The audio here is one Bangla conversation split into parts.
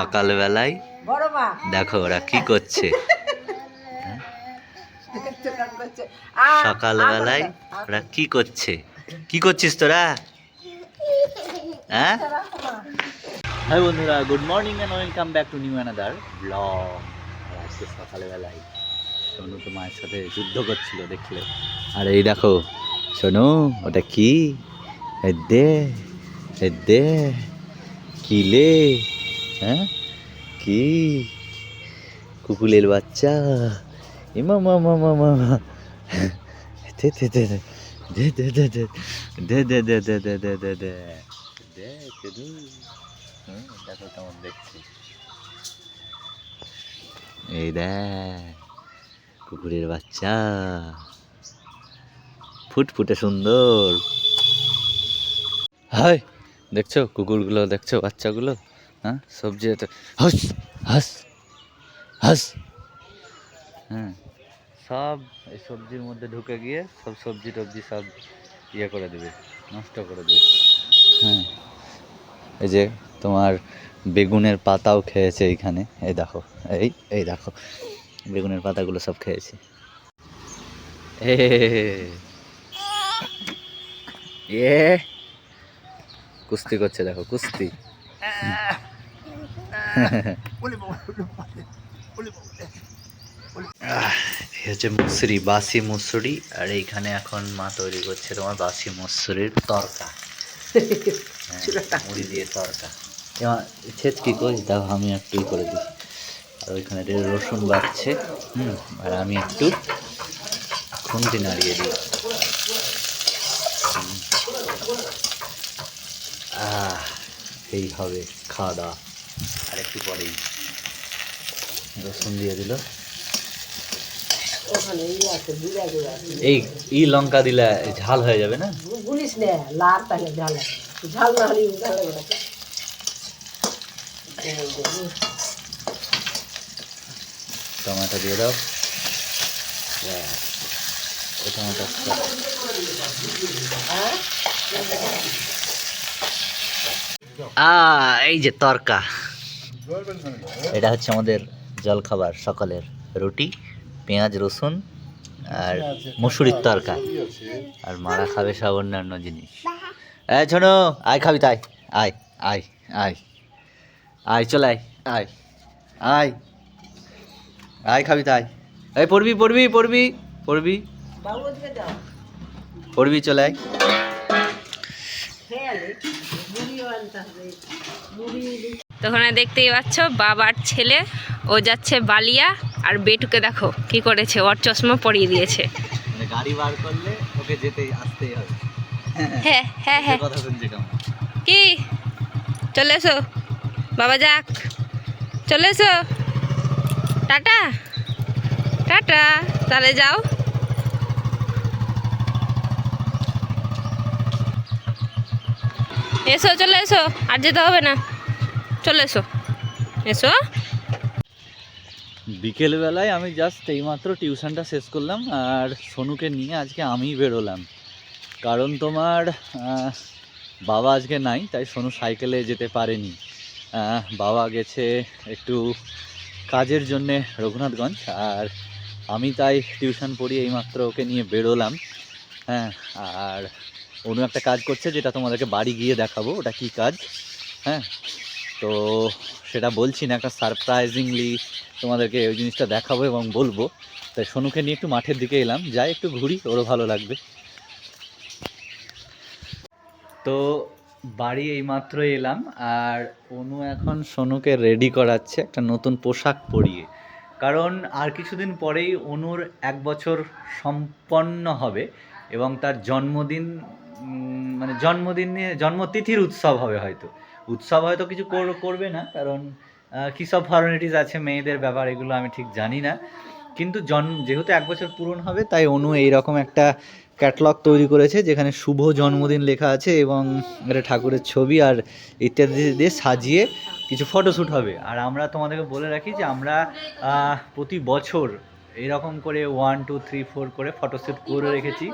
সকালবেলায় দেখো ওরা কি করছে। সকালবেলায় ওরা কি করছে? কি করছিস তোরা? হ্যাঁ? হাই বন্ধুরা good morning and welcome back to new another blog আজকে সকালবেলায় সোনু তো মায়ের সাথে যুদ্ধ করছিল দেখলে? আর এই দেখো সোনু ওটা কি? দে দে কি লে? হ্যাঁ কি কুকুলের বাচ্চা এ মামা মামা মামা দে দে দে দে দে দে দে দে দে দে দে দে দে দে দে দে কেদু দেখো কেমন দেখছি এই দেখ কুকুরের বাচ্চা ফুটফুটে সুন্দর হাই দেখছ কুকুরগুলো দেখছ বাচ্চাগুলো হ্যাঁ? সবজি এত হাস হাস হাস। হ্যাঁ। সব এই সবজির মধ্যে ঢুকে গিয়ে সব সবজি টবজি সব ইয়ে করে দেবে নষ্ট করে দেবে। হ্যাঁ। এই যে তোমার বেগুনের পাতাও খেয়েছে এইখানে। এই দেখো এই এই দেখো বেগুনের পাতাগুলো সব খেয়েছে। এ এ কুস্তি করছে দেখো কুস্তি। আহ, এই হচ্ছে মুসুরি বাসি মুসুরি আর এইখানে এখন মা তৈরি করছে তোমার বাসি মুসুরির তরকা। হ্যাঁ, মুড়ি দিয়ে তরকা। এবার ছেচকি কই দাও আমি একটু করে দিই। আর ওইখানে রসুন বাড়ছে হুম আর আমি একটু খুন্তি নাড়িয়ে দিই। আহ এই হবে খাওয়া দাওয়া। আর একটু পরেই। রসুন দিয়ে দিল। এই ই লঙ্কা দিলে ঝাল হয়ে যাবে না? গু- গুলিস লাল তাহলে ঝাল ঝাল না হলে ঝাল টমেটো দিয়ে দাও। টমেটো। হ্যাঁ? আ এই যে তরকা। এটা হচ্ছে আমাদের জলখাবার, সকালের রুটি, পেঁয়াজ, রসুন আর মুসুরির তরকা আর মারা খাবে সব অন্যান্য জিনিস। এই শোনো আয় খাবি তাই। আয় আয় আয়। আয়, চলে আয় আয় আয়। আয় খাবি তাই। এই, পড়বি পড়বি পড়বি পড়বি। পড়বি, চলে আয়। তো ওখানে দেখতেই পাচ্ছ বাবার ছেলে ও যাচ্ছে বালিয়া আর বেটুকে দেখো কি করেছে ওর চশমা পরিয়ে দিয়েছে। মানে গাড়ি বার করলে ওকে যেতে আসতেই হবে। হ্যাঁ হ্যাঁ হ্যাঁ। কি? চলে এসো। বাবা যাক। চলে এসো। টাটা। টাটা। তাহলে যাও। এসো চলে এসো। আর যেতে হবে না। চলে এসো। এসো। বিকেলবেলায় আমি জাস্ট এইমাত্র টিউশনটা শেষ করলাম, আর সোনুকে নিয়ে আজকে আমিই বেরোলাম। কারণ তোমার বাবা আজকে নাই, তাই সোনু সাইকেলে যেতে পারেনি। বাবা গেছে একটু কাজের জন্যে রঘুনাথগঞ্জ, আর আমি তাই টিউশন পড়ি এইমাত্র ওকে নিয়ে বেরোলাম। হ্যাঁ আর অনু একটা কাজ করছে, যেটা তোমাদেরকে বাড়ি গিয়ে দেখাবো, ওটা কী কাজ? হ্যাঁ তো সেটা বলছি না, একটা সারপ্রাইজিংলি তোমাদেরকে ওই জিনিসটা দেখাবো এবং বলব। তাই সোনুকে নিয়ে একটু মাঠের দিকে এলাম, যাই একটু ঘুরি, ওরও ভালো লাগবে। তো বাড়ি এইমাত্র এলাম, আর অনু এখন সোনুকে রেডি করাচ্ছে একটা নতুন পোশাক পরিয়ে। কারণ আর কিছুদিন পরেই অনুর এক বছর সম্পন্ন হবে এবং তার জন্মদিন মানে জন্মদিন নিয়ে জন্মতিথির উৎসব হবে হয়তো। উৎসব হয়তো কিছু করবে না, কারণ কী সব ফর্মালিটিস আছে মেয়েদের ব্যাপার, এগুলো আমি ঠিক জানি না। কিন্তু জন্ম যেহেতু এক বছর পূরণ হবে, তাই অনু এইরকম একটা ক্যাটলগ তৈরি করেছে, যেখানে শুভ জন্মদিন লেখা আছে এবং একটা ঠাকুরের ছবি আর ইত্যাদি দিয়ে সাজিয়ে কিছু ফটোশ্যুট হবে। আর আমরা তোমাদেরকে বলে রাখি যে আমরা প্রতি বছর এরকম করে ওয়ান টু থ্রি ফোর করে ফটোশ্যুট করে রেখেছি।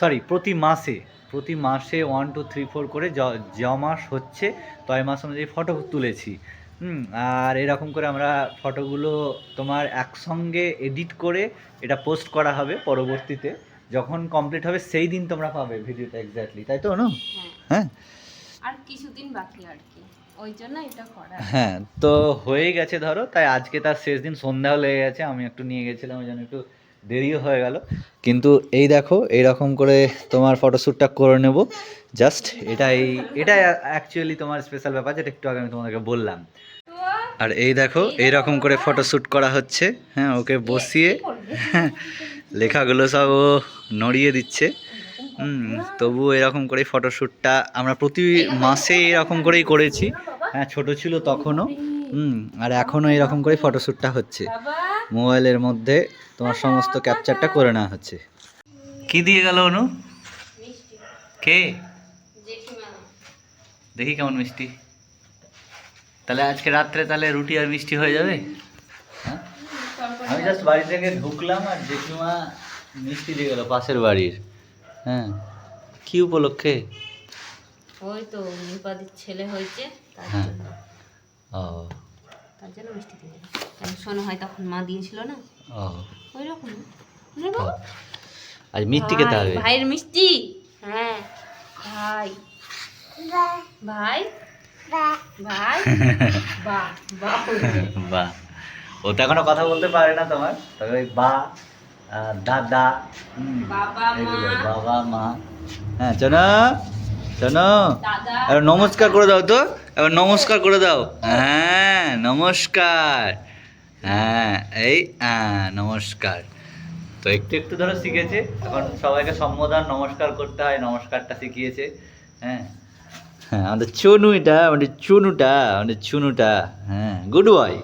সরি প্রতি মাসে। প্রতি মাসে ওয়ান টু থ্রি ফোর করে য- য মাস হচ্ছে তয় মাস অনুযায়ী ফটো তুলেছি। হুম আর এরকম করে আমরা ফটোগুলো তোমার একসঙ্গে এডিট করে এটা পোস্ট করা হবে পরবর্তীতে। যখন কমপ্লিট হবে সেই দিন তোমরা পাবে ভিডিওটা এক্স্যাক্টলি তাই তো না হ্যাঁ। হ্যাঁ? আর কিছুদিন বাকি আর কি। ওই জন্য এটা করা। হ্যাঁ তো হয়ে গেছে ধরো তাই আজকে তার শেষ দিন সন্ধ্যাও লেগে গেছে আমি একটু নিয়ে গেছিলাম ওই জন্য একটু দেরিও হয়ে গেল। কিন্তু এই দেখো এইরকম করে তোমার ফটোশ্যুটটা করে নেব। জাস্ট এটা এই এটা অ্যাকচুয়ালি তোমার স্পেশাল ব্যাপার যেটা একটু আগে আমি তোমাদেরকে বললাম। আর এই দেখো এইরকম করে ফটোশ্যুট করা হচ্ছে। হ্যাঁ ওকে বসিয়ে লেখাগুলো সব ও নড়িয়ে দিচ্ছে। হুম তবুও এরকম করেই ফটোশ্যুটটা আমরা প্রতি মাসে এরকম করেই করেছি। হ্যাঁ ছোট ছিল তখনও। হুম আর এখনও এরকম করেই ফটোশ্যুটটা হচ্ছে। মোবাইলের মধ্যে তোমার সমস্ত ক্যাপচারটা করে নেওয়া হচ্ছে। কি দিয়ে গেল অনু? কে? দেখি কেমন মিষ্টি। তাহলে আজকে রাত্রে তাহলে রুটি আর মিষ্টি হয়ে যাবে? হ্যাঁ? আমি জাস্ট বাড়ি থেকে ঢুকলাম আর জেঠিমা মিষ্টি দিয়ে গেল পাশের বাড়ির। হ্যাঁ। কি উপলক্ষে? ওই তো নিপাদির ছেলে হয়েছে তার হ্যাঁ। জন্য। ও। তার জন্য মিষ্টি দিয়ে। কারণ শোনো হয় তখন মা দিয়েছিল না? ও। ওই রকম। আজ মিষ্টি খেতে হবে। ভাইয়ের মিষ্টি? হ্যাঁ। ভাই। ভাই? ভাই? বাহ বাহ। ও তো এখনও কথা বলতে পারে না তোমার তবে বা দাদা। বাবা, মা। এগুলো, বাবা মা। হ্যাঁ শোনো শোনো এবার নমস্কার করে দাও তো। এবার নমস্কার করে দাও। হ্যাঁ নমস্কার। হ্যাঁ এই হ্যাঁ নমস্কার। তো একটু একটু ধরো শিখেছে। এখন সবাইকে সম্বোধন নমস্কার করতে হয় নমস্কারটা শিখিয়েছে। হ্যাঁ। হ্যাঁ আমাদের চুনু এটা আমাদের চুনুটা আমাদের চুনুটা। হ্যাঁ গুড বয়।